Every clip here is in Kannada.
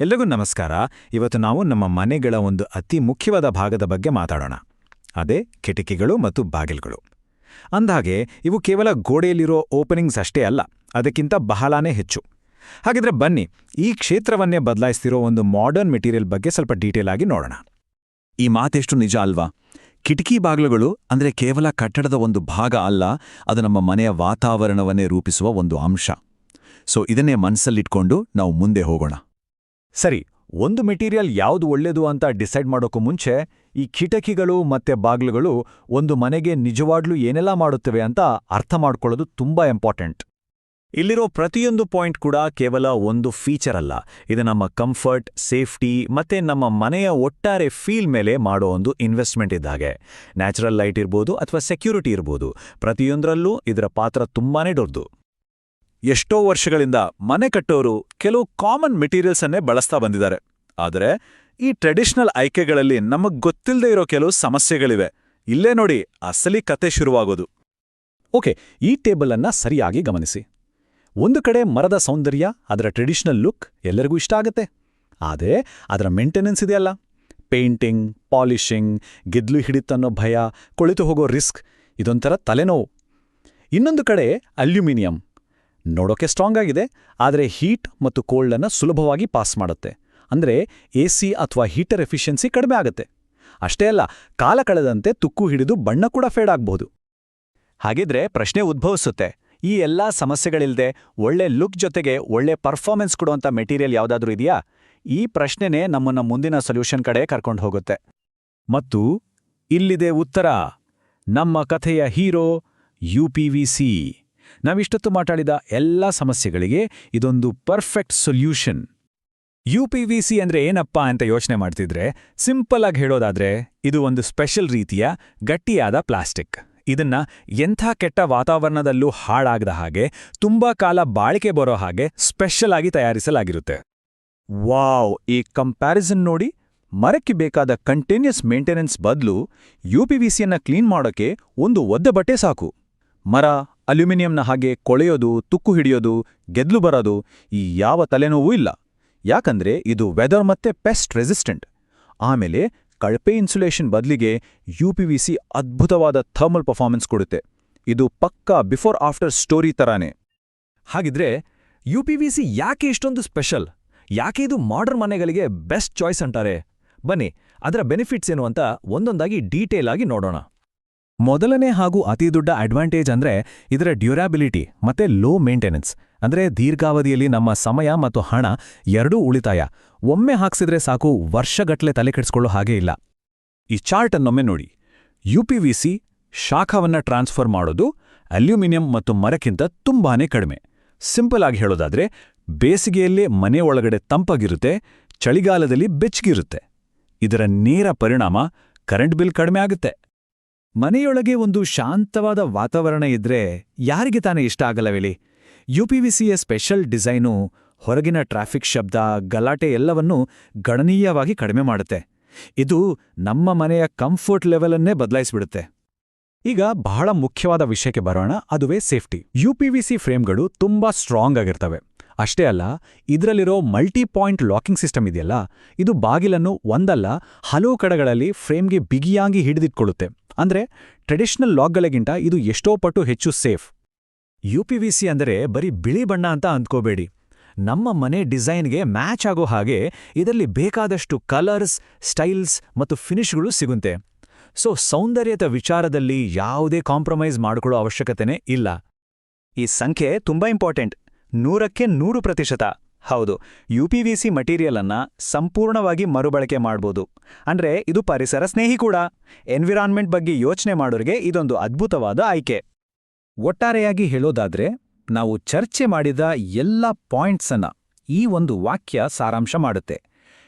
ಎಲ್ರಿಗೂ ನಮಸ್ಕಾರ. ಇವತ್ತು ನಾವು ನಮ್ಮ ಮನೆಗಳ ಒಂದು ಅತಿ ಮುಖ್ಯವಾದ ಭಾಗದ ಬಗ್ಗೆ ಮಾತಾಡೋಣ. ಅದೇ ಕಿಟಕಿಗಳು ಮತ್ತು ಬಾಗಿಲುಗಳು. ಅಂದಹಾಗೆ, ಇವು ಕೇವಲ ಗೋಡೆಯಲ್ಲಿರೋ ಓಪನಿಂಗ್ಸ್ ಅಷ್ಟೇ ಅಲ್ಲ, ಅದಕ್ಕಿಂತ ಬಹಳಾನೇ ಹೆಚ್ಚು. ಹಾಗಿದ್ರೆ ಬನ್ನಿ, ಈ ಕ್ಷೇತ್ರವನ್ನೇ ಬದಲಾಯಿಸ್ತಿರೋ ಒಂದು ಮಾಡರ್ನ್ ಮೆಟೀರಿಯಲ್ ಬಗ್ಗೆ ಸ್ವಲ್ಪ ಡೀಟೇಲ್ ಆಗಿ ನೋಡೋಣ. ಈ ಮಾತೆಷ್ಟು ನಿಜ ಅಲ್ವಾ? ಕಿಟಕಿ ಬಾಗಿಲುಗಳು ಅಂದ್ರೆ ಕೇವಲ ಕಟ್ಟಡದ ಒಂದು ಭಾಗ ಅಲ್ಲ, ಅದು ನಮ್ಮ ಮನೆಯ ವಾತಾವರಣವನ್ನೇ ರೂಪಿಸುವ ಒಂದು ಅಂಶ. ಸೊ ಇದನ್ನೇ ಮನಸ್ಸಲ್ಲಿಟ್ಕೊಂಡು ನಾವು ಮುಂದೆ ಹೋಗೋಣ. ಸರಿ, ಒಂದು ಮೆಟೀರಿಯಲ್ ಯಾವುದು ಒಳ್ಳೆಯದು ಅಂತ ಡಿಸೈಡ್ ಮಾಡೋಕ್ಕೂ ಮುಂಚೆ ಈ ಕಿಟಕಿಗಳು ಮತ್ತೆ ಬಾಗ್ಲುಗಳು ಒಂದು ಮನೆಗೆ ನಿಜವಾಗ್ಲೂ ಏನೆಲ್ಲ ಮಾಡುತ್ತವೆ ಅಂತ ಅರ್ಥ ಮಾಡ್ಕೊಳ್ಳೋದು ತುಂಬಾ ಇಂಪಾರ್ಟೆಂಟ್. ಇಲ್ಲಿರೋ ಪ್ರತಿಯೊಂದು ಪಾಯಿಂಟ್ ಕೂಡ ಕೇವಲ ಒಂದು ಫೀಚರ್ ಅಲ್ಲ. ಇದು ನಮ್ಮ ಕಂಫರ್ಟ್, ಸೇಫ್ಟಿ ಮತ್ತೆ ನಮ್ಮ ಮನೆಯ ಒಟ್ಟಾರೆ ಫೀಲ್ ಮೇಲೆ ಮಾಡೋ ಒಂದು ಇನ್ವೆಸ್ಟ್ಮೆಂಟ್ ಇದ್ದಾಗೆ. ನ್ಯಾಚುರಲ್ ಲೈಟ್ ಇರ್ಬೋದು ಅಥವಾ ಸೆಕ್ಯೂರಿಟಿ ಇರ್ಬೋದು. ಪ್ರತಿಯೊಂದರಲ್ಲೂ ಇದರ ಪಾತ್ರ ತುಂಬಾನೇ ದೊಡ್ಡದು. ಎಷ್ಟೋ ವರ್ಷಗಳಿಂದ ಮನೆ ಕಟ್ಟೋರು ಕೆಲವು ಕಾಮನ್ ಮೆಟೀರಿಯಲ್ಸ್ ಅನ್ನೇ ಬಳಸ್ತಾ ಬಂದಿದ್ದಾರೆ. ಆದರೆ ಈ ಟ್ರೆಡಿಷನಲ್ ಆಯ್ಕೆಗಳಲ್ಲಿ ನಮಗ್ ಗೊತ್ತಿಲ್ಲದೆ ಇರೋ ಕೆಲವು ಸಮಸ್ಯೆಗಳಿವೆ. ಇಲ್ಲೇ ನೋಡಿ ಅಸಲಿ ಕತೆ ಶುರುವಾಗೋದು. ಓಕೆ, ಈ ಟೇಬಲ್ ಅನ್ನ ಸರಿಯಾಗಿ ಗಮನಿಸಿ. ಒಂದು ಕಡೆ ಮರದ ಸೌಂದರ್ಯ, ಅದರ ಟ್ರೆಡಿಷನಲ್ ಲುಕ್ ಎಲ್ಲರಿಗೂ ಇಷ್ಟ ಆಗುತ್ತೆ. ಆದರೆ ಅದರ ಮೇಂಟೆನೆನ್ಸ್ ಇದೆಯಲ್ಲ. ಪೇಂಟಿಂಗ್ ಪಾಲಿಷಿಂಗ್ ಗೆದ್ಲು ಹಿಡಿತನ್ನೋ ಭಯ, ಕೊಳಿತು ಹೋಗೋ ರಿಸ್ಕ್ ಇದೊಂಥರ ತಲೆನೋವು. ಇನ್ನೊಂದು ಕಡೆ ಅಲ್ಯೂಮಿನಿಯಂ. ನೋಡೋಕೆ ಸ್ಟ್ರಾಂಗ್ ಆಗಿದೆ, ಆದರೆ ಹೀಟ್ ಮತ್ತು ಕೋಲ್ಡನ್ನು ಸುಲಭವಾಗಿ ಪಾಸ್ ಮಾಡುತ್ತೆ. ಅಂದರೆ ಎ ಸಿ ಅಥವಾ ಹೀಟರ್ ಎಫಿಷಿಯನ್ಸಿ ಕಡಿಮೆ ಆಗುತ್ತೆ. ಅಷ್ಟೇ ಅಲ್ಲ, ಕಾಲ ಕಳೆದಂತೆ ತುಕ್ಕು ಹಿಡಿದು ಬಣ್ಣ ಕೂಡ ಫೇಡ್ ಆಗಬಹುದು ಹಾಗಿದ್ರೆ ಪ್ರಶ್ನೆ ಉದ್ಭವಿಸುತ್ತೆ, ಈ ಎಲ್ಲಾ ಸಮಸ್ಯೆಗಳಿಲ್ಲದೆ ಒಳ್ಳೆ ಲುಕ್ ಜೊತೆಗೆ ಒಳ್ಳೆ ಪರ್ಫಾರ್ಮೆನ್ಸ್ ಕೊಡುವಂಥ ಮೆಟೀರಿಯಲ್ ಯಾವುದಾದ್ರೂ ಇದೆಯಾ? ಈ ಪ್ರಶ್ನೆನೇ ನಮ್ಮನ್ನ ಮುಂದಿನ ಸೊಲ್ಯೂಷನ್ ಕಡೆ ಕರ್ಕೊಂಡು ಹೋಗುತ್ತೆ. ಮತ್ತು ಇಲ್ಲಿದೆ ಉತ್ತರ, ನಮ್ಮ ಕಥೆಯ hero U P V C ನಾವಿಷ್ಟೊತ್ತು ಮಾತಾಡಿದ ಎಲ್ಲ ಸಮಸ್ಯೆಗಳಿಗೆ ಇದೊಂದು perfect solution U P V C ಅಂದ್ರೆ ಏನಪ್ಪಾ ಅಂತ ಯೋಚನೆ ಮಾಡ್ತಿದ್ರೆ ಸಿಂಪಲ್ ಆಗಿ ಹೇಳೋದಾದ್ರೆ, ಇದು ಒಂದು ಸ್ಪೆಷಲ್ ರೀತಿಯ ಗಟ್ಟಿಯಾದ ಪ್ಲಾಸ್ಟಿಕ್ ಇದನ್ನ ಎಂಥ ಕೆಟ್ಟ ವಾತಾವರಣದಲ್ಲೂ ಹಾಳಾಗದ ಹಾಗೆ, ತುಂಬಾ ಕಾಲ ಬಾಳಿಕೆ ಬರೋ ಹಾಗೆ ಸ್ಪೆಷಲ್ ಆಗಿ ತಯಾರಿಸಲಾಗಿರುತ್ತೆ. ವಾವ್, ಈ ಕಂಪ್ಯಾರಿಸನ್ ನೋಡಿ ಮರಕ್ಕೆ ಬೇಕಾದ ಕಂಟಿನ್ಯೂಸ್ ಮೇಂಟೆನೆನ್ಸ್ ಬದಲು ಯು ಪಿ ವಿ ಸಿಯನ್ನು ಕ್ಲೀನ್ ಮಾಡೋಕೆ ಒಂದು ಒದ್ದೆ ಬಟ್ಟೆ ಸಾಕು. ಮರ ಅಲ್ಯೂಮಿನಿಯಂನ ಹಾಗೆ ಕೊಳೆಯೋದು, ತುಕ್ಕು ಹಿಡಿಯೋದು, ಗೆದ್ಲು ಬರೋದು ಈ ಯಾವ ತಲೆನೋವೂ ಇಲ್ಲ. ಯಾಕಂದ್ರೆ ಇದು ವೆದರ್ ಮತ್ತೆ ಪೆಸ್ಟ್ ರೆಸಿಸ್ಟೆಂಟ್ ಆಮೇಲೆ ಕಳಪೆ ಇನ್ಸುಲೇಷನ್ ಬದಲಿಗೆ ಯು ಅದ್ಭುತವಾದ ಥರ್ಮಲ್ ಪರ್ಫಾರ್ಮೆನ್ಸ್ ಕೊಡುತ್ತೆ. ಇದು ಪಕ್ಕಾ ಬಿಫೋರ್ ಆಫ್ಟರ್ ಸ್ಟೋರಿ ತರಾನೇ. ಹಾಗಿದ್ರೆ ಯು ಯಾಕೆ ಇಷ್ಟೊಂದು ಸ್ಪೆಷಲ್ ಯಾಕೆ ಇದು ಮಾಡರ್ನ್ ಮನೆಗಳಿಗೆ ಬೆಸ್ಟ್ ಚಾಯ್ಸ್ ಅಂತಾರೆ? ಬನ್ನಿ, ಅದರ ಬೆನಿಫಿಟ್ಸ್ ಏನು ಅಂತ ಒಂದೊಂದಾಗಿ ಡೀಟೇಲ್ ಆಗಿ ನೋಡೋಣ. ಮೊದಲನೇ ಹಾಗೂ ಅತಿದೊಡ್ಡ ಅಡ್ವಾಂಟೇಜ್ ಅಂದ್ರೆ ಇದರ ಡ್ಯೂರಾಬಿಲಿಟಿ ಮತ್ತೆ ಲೋ ಮೇಂಟೆನೆನ್ಸ್ ಅಂದ್ರೆ ದೀರ್ಘಾವಧಿಯಲ್ಲಿ ನಮ್ಮ ಸಮಯ ಮತ್ತು ಹಣ ಎರಡೂ ಉಳಿತಾಯ. ಒಮ್ಮೆ ಹಾಕ್ಸಿದ್ರೆ ಸಾಕು, ವರ್ಷಗಟ್ಲೆ ತಲೆ ಕೆಡಿಸ್ಕೊಳ್ಳೋ ಹಾಗೆ ಇಲ್ಲ. ಈ ಚಾರ್ಟ್ ಅನ್ನೊಮ್ಮೆ ನೋಡಿ. ಸಿ ಶಾಖವನ್ನ ಟ್ರಾನ್ಸ್ಫರ್ ಮಾಡೋದು ಅಲ್ಯೂಮಿನಿಯಂ ಮತ್ತು ಮರಕ್ಕಿಂತ ತುಂಬಾನೇ ಕಡಿಮೆ. ಸಿಂಪಲ್ ಆಗಿ ಹೇಳೋದಾದ್ರೆ, ಬೇಸಿಗೆಯಲ್ಲೇ ಮನೆ ಒಳಗಡೆ ತಂಪಾಗಿರುತ್ತೆ, ಚಳಿಗಾಲದಲ್ಲಿ ಬೆಚ್ಚಗಿರುತ್ತೆ ಇದರ ನೇರ ಪರಿಣಾಮ ಕರೆಂಟ್ ಬಿಲ್ ಕಡಿಮೆ ಆಗುತ್ತೆ. ಮನೆಯೊಳಗೆ ಒಂದು ಶಾಂತವಾದ ವಾತಾವರಣ ಇದ್ರೆ ಯಾರಿಗೆ ತಾನೇ ಇಷ್ಟ ಆಗಲ್ಲವೇಳಿ ಯುಪಿವಿಸಿಯ ಸ್ಪೆಷಲ್ ಡಿಸೈನು, ಹೊರಗಿನ ಟ್ರಾಫಿಕ್ ಶಬ್ದ, ಗಲಾಟೆ ಎಲ್ಲವನ್ನೂ ಗಣನೀಯವಾಗಿ ಕಡಿಮೆ ಮಾಡುತ್ತೆ. ಇದು ನಮ್ಮ ಮನೆಯ ಕಂಫರ್ಟ್ ಲೆವೆಲನ್ನೇ ಬದಲಾಯಿಸಿಬಿಡುತ್ತೆ. ಈಗ ಬಹಳ ಮುಖ್ಯವಾದ ವಿಷಯಕ್ಕೆ ಬರೋಣ, ಅದುವೇ safety. U P V C ಫ್ರೇಮ್ಗಳು ತುಂಬಾ ಸ್ಟ್ರಾಂಗ್ ಆಗಿರ್ತವೆ. ಅಷ್ಟೇ ಅಲ್ಲ, ಇದರಲ್ಲಿರೋ ಮಲ್ಟಿ ಪಾಯಿಂಟ್ ಲಾಕಿಂಗ್ ಸಿಸ್ಟಮ್ ಇದೆಯಲ್ಲ, ಇದು ಬಾಗಿಲನ್ನು ಒಂದಲ್ಲ, ಹಲವು ಕಡೆಗಳಲ್ಲಿ ಫ್ರೇಮ್ಗೆ ಬಿಗಿಯಾಗಿ ಹಿಡಿದಿಟ್ಕೊಳ್ಳುತ್ತೆ. ಅಂದ್ರೆ ಟ್ರೆಡಿಷನಲ್ ಲಾಕ್ಗಳಿಗಿಂತ ಇದು ಎಷ್ಟೋ ಪಟ್ಟು ಹೆಚ್ಚು safe U P V C ಅಂದರೆ ಬರೀ ಬಿಳಿ ಬಣ್ಣ ಅಂತ ಅಂದ್ಕೋಬೇಡಿ. ನಮ್ಮ ಮನೆ ಡಿಸೈನ್ಗೆ ಮ್ಯಾಚ್ ಆಗೋ ಹಾಗೆ ಇದರಲ್ಲಿ ಬೇಕಾದಷ್ಟು ಕಲರ್ಸ್, ಸ್ಟೈಲ್ಸ್ ಮತ್ತು ಫಿನಿಶ್ಗಳು ಸಿಗುತ್ತೆ. ಸೊ, ಸೌಂದರ್ಯದ ವಿಚಾರದಲ್ಲಿ ಯಾವುದೇ ಕಾಂಪ್ರಮೈಸ್ ಮಾಡಿಕೊಳ್ಳೋ ಅವಶ್ಯಕತೆನೇ ಇಲ್ಲ. ಈ ಸಂಖ್ಯೆ ತುಂಬಾ ಇಂಪಾರ್ಟೆಂಟ್ ನೂರಕ್ಕೆ ನೂರು ಪ್ರತಿಶತ. ಹೌದು, ಯು ಪಿ ವಿ ಮಟೀರಿಯಲ್ ಮಟೀರಿಯಲನ್ನು ಸಂಪೂರ್ಣವಾಗಿ ಮರುಬಳಕೆ ಮಾಡ್ಬೋದು. ಅಂದ್ರೆ ಇದು ಪರಿಸರ ಸ್ನೇಹಿ ಕೂಡ. ಎನ್ವಿರಾನ್ಮೆಂಟ್ ಬಗ್ಗೆ ಯೋಚನೆ ಮಾಡೋರಿಗೆ ಇದೊಂದು ಅದ್ಭುತವಾದ ಆಯ್ಕೆ. ಒಟ್ಟಾರೆಯಾಗಿ ಹೇಳೋದಾದ್ರೆ, ನಾವು ಚರ್ಚೆ ಮಾಡಿದ ಎಲ್ಲ ಪಾಯಿಂಟ್ಸನ್ನು ಈ ಒಂದು ವಾಕ್ಯ ಸಾರಾಂಶ ಮಾಡುತ್ತೆ.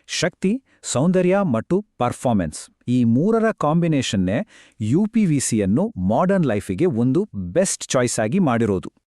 ಶಕ್ತಿ, ಸೌಂದರ್ಯ ಮತ್ತು ಪರ್ಫಾರ್ಮೆನ್ಸ್ ಈ ಮೂರರ ಕಾಂಬಿನೇಷನ್ನೇ ಯು ಪಿ ವಿ ಸಿಯನ್ನು ಮಾಡರ್ನ್ ಲೈಫಿಗೆ ಒಂದು ಬೆಸ್ಟ್ ಚಾಯ್ಸ್ ಆಗಿ ಮಾಡಿರೋದು.